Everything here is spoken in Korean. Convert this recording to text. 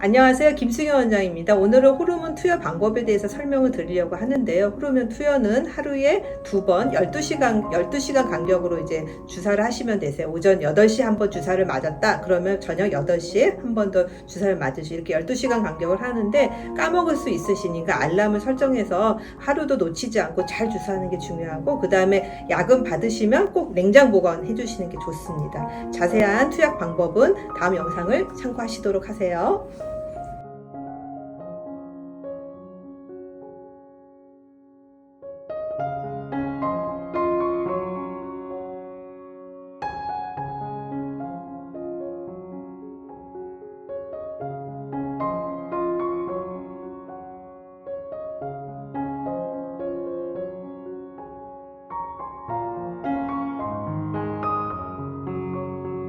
안녕하세요. 김승현 원장입니다. 오늘은 호르몬 투여 방법에 대해서 설명을 드리려고 하는데요. 호르몬 투여는 하루에 두 번 12시간, 12시간 간격으로 이제 주사를 하시면 되세요. 오전 8시에 한번 주사를 맞았다. 그러면 저녁 8시에 한 번 더 주사를 맞으시 이렇게 12시간 간격을 하는데 까먹을 수 있으시니까 알람을 설정해서 하루도 놓치지 않고 잘 주사하는 게 중요하고 그 다음에 약은 받으시면 꼭 냉장 보관해 주시는 게 좋습니다. 자세한 투약 방법은 다음 영상을 참고하시도록 하세요.